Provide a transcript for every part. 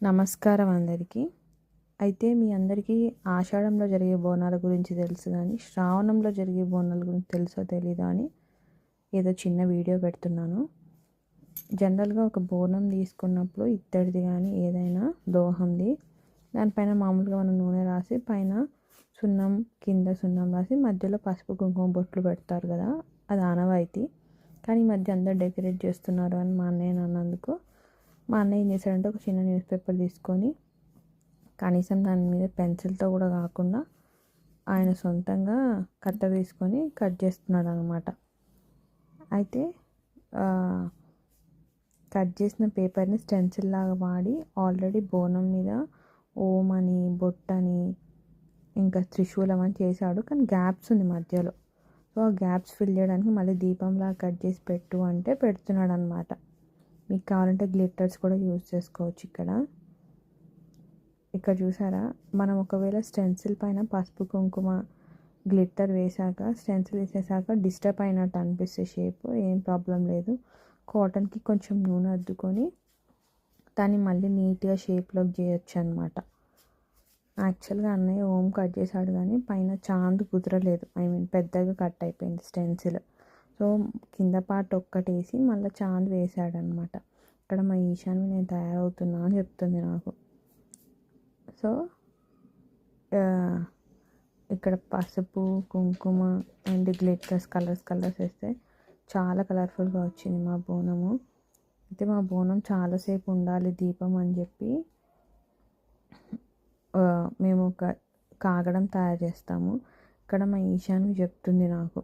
నమస్కారం అందరికీ. అయితే మీ అందరికీ ఆషాఢంలో జరిగే బోనాల గురించి తెలుసు కానీ శ్రావణంలో జరిగే బోనాల గురించి తెలుసో తెలీదో అని ఏదో చిన్న వీడియో పెడుతున్నాను. జనరల్గా ఒక బోనం తీసుకున్నప్పుడు ఇత్తడిది కానీ ఏదైనా లోహంది దానిపైన మామూలుగా మనం నూనె రాసి పైన సున్నం కింద సున్నం రాసి మధ్యలో పసుపు కుంకుమ బొట్లు పెడతారు కదా అది ఆనవాయితీ. కానీ ఈ మధ్య అందరు డెకరేట్ చేస్తున్నారు అని మా అన్నయ్య అన్నందుకు మా అన్నయ్య ఏం చేశాడంటే ఒక చిన్న న్యూస్ పేపర్ తీసుకొని కనీసం దాని మీద పెన్సిల్తో కూడా కాకుండా ఆయన సొంతంగా కట్ట తీసుకొని కట్ చేస్తున్నాడు అనమాట అయితే కట్ చేసిన పేపర్ని స్టెన్సిల్ లాగా వాడి ఆల్రెడీ బోనం మీద ఓం అని బొట్టని ఇంకా త్రిశూలం అని చేశాడు. కానీ గ్యాప్స్ ఉంది మధ్యలో. సో ఆ గ్యాప్స్ ఫిల్ చేయడానికి మళ్ళీ దీపంలా కట్ చేసి పెట్టు అంటే పెడుతున్నాడు అనమాట మీకు కావాలంటే గ్లిటర్స్ కూడా యూజ్ చేసుకోవచ్చు ఇక్కడ. ఇక్కడ చూసారా? మనం ఒకవేళ స్టెన్సిల్ పైన పసుపు కుంకుమ గ్లిట్టర్ వేసాక స్టెన్సిల్ వేసేసాక డిస్టర్బ్ అయినట్టు అనిపిస్తే షేప్ ఏం ప్రాబ్లం లేదు. కాటన్కి కొంచెం నూనె అద్దుకొని దాన్ని మళ్ళీ నీట్గా షేప్లోకి చేయొచ్చు అనమాట యాక్చువల్గా అన్నయ్య ఓం కట్ చేశాడు కానీ పైన చాందు కుదరలేదు. ఐ మీన్ పెద్దగా కట్ అయిపోయింది స్టెన్సిల్. సో కింద పార్ట్ ఒక్కటేసి మళ్ళీ చాంద్ వేసాడనమాట ఇక్కడ మా ఈశాన్వి నేను తయారవుతున్నా అని చెప్తుంది నాకు. సో ఇక్కడ పసుపు కుంకుమ అండ్ గ్లిటర్స్ కలర్స్ కలర్స్ వేస్తే చాలా కలర్ఫుల్గా వచ్చింది మా బోనము. అయితే మా బోనం చాలాసేపు ఉండాలి దీపం అని చెప్పి మేము ఒక కాగడం తయారు చేస్తాము. ఇక్కడ మా ఈశాన్వి చెప్తుంది నాకు.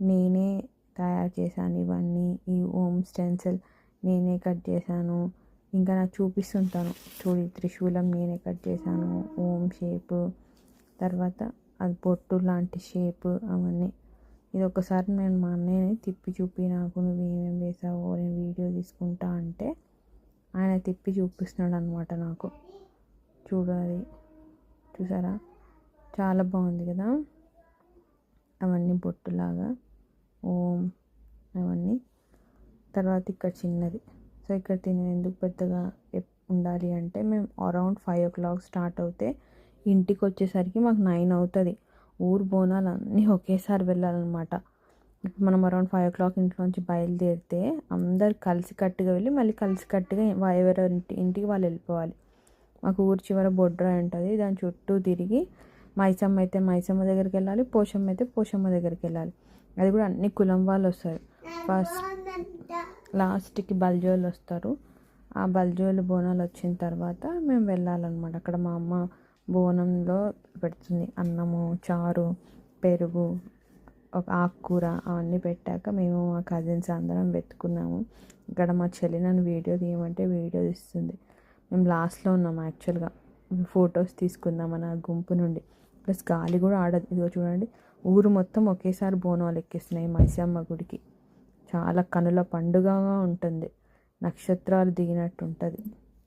నేనే తయారు చేశాను ఇవన్నీ ఈ ఓం స్టెన్సిల్ నేనే కట్ చేశాను. ఇంకా నాకు చూపిస్తుంటాను. చూడి త్రిశూలం నేనే కట్ చేశాను. ఓం షేప్ తర్వాత అది బొట్టు లాంటి షేప్ అవన్నీ. ఇది ఒకసారి నేను మా అన్నయ్యని తిప్పి చూపి నాకు నువ్వు ఏమేమి వేసావో నేను వీడియో తీసుకుంటా అంటే ఆయన తిప్పి చూపిస్తున్నాడు అనమాట నాకు చూడాలి చూసారా? చాలా బాగుంది కదా? అవన్నీ బొట్టులాగా ఓం అవన్నీ. తర్వాత ఇక్కడ చిన్నది. సో ఇక్కడ తినే ఎందుకు పెద్దగా ఉండాలి అంటే మేము around five o'clock start అవుతే ఇంటికి వచ్చేసరికి మాకు నైన్ అవుతుంది. ఊరు బోనాలు అన్నీ ఒకేసారి వెళ్ళాలన్నమాట. మనం అరౌండ్ ఫైవ్ ఓ క్లాక్ ఇంట్లోంచి బయలుదేరితే అందరు కలిసి కట్టుగా వెళ్ళి మళ్ళీ కలిసి కట్టుగా ఇంటి ఇంటికి వాళ్ళు వెళ్ళిపోవాలి. మాకు ఊరి చివర బొడ్ర ఉంటుంది. దాని చుట్టూ తిరిగి మైసమ్మ అయితే మైసమ్మ దగ్గరికి వెళ్ళాలి పోషమ్మ అయితే పోషమ్మ దగ్గరికి వెళ్ళాలి. అది కూడా అన్ని కులం వాళ్ళు వస్తారు. ఫస్ట్ లాస్ట్కి బల్జోలు వస్తారు. ఆ బల్జోలు బోనాలు వచ్చిన తర్వాత మేము వెళ్ళాలన్నమాట. అక్కడ మా అమ్మ బోనంలో పెడుతుంది అన్నము చారు పెరుగు ఒక ఆకుకూర అవన్నీ పెట్టాక మేము మా కజిన్స్ అందరం వెతుకున్నాము. ఇక్కడ మా చెల్లి నన్ను వీడియో తీయమంటే వీడియో తీస్తుంది. మేము లాస్ట్లో ఉన్నాం యాక్చువల్గా. ఫొటోస్ తీసుకుందామని ఆ గుంపు నుండి. ప్లస్ గాలి కూడా ఆడదు. ఇదిగో చూడండి. ఊరు మొత్తం ఒకేసారి బోనాలు ఎక్కిస్తున్నాయి మైసమ్మ గుడికి. చాలా కనుల పండుగగా ఉంటుంది. నక్షత్రాలు దిగినట్టు ఉంటుంది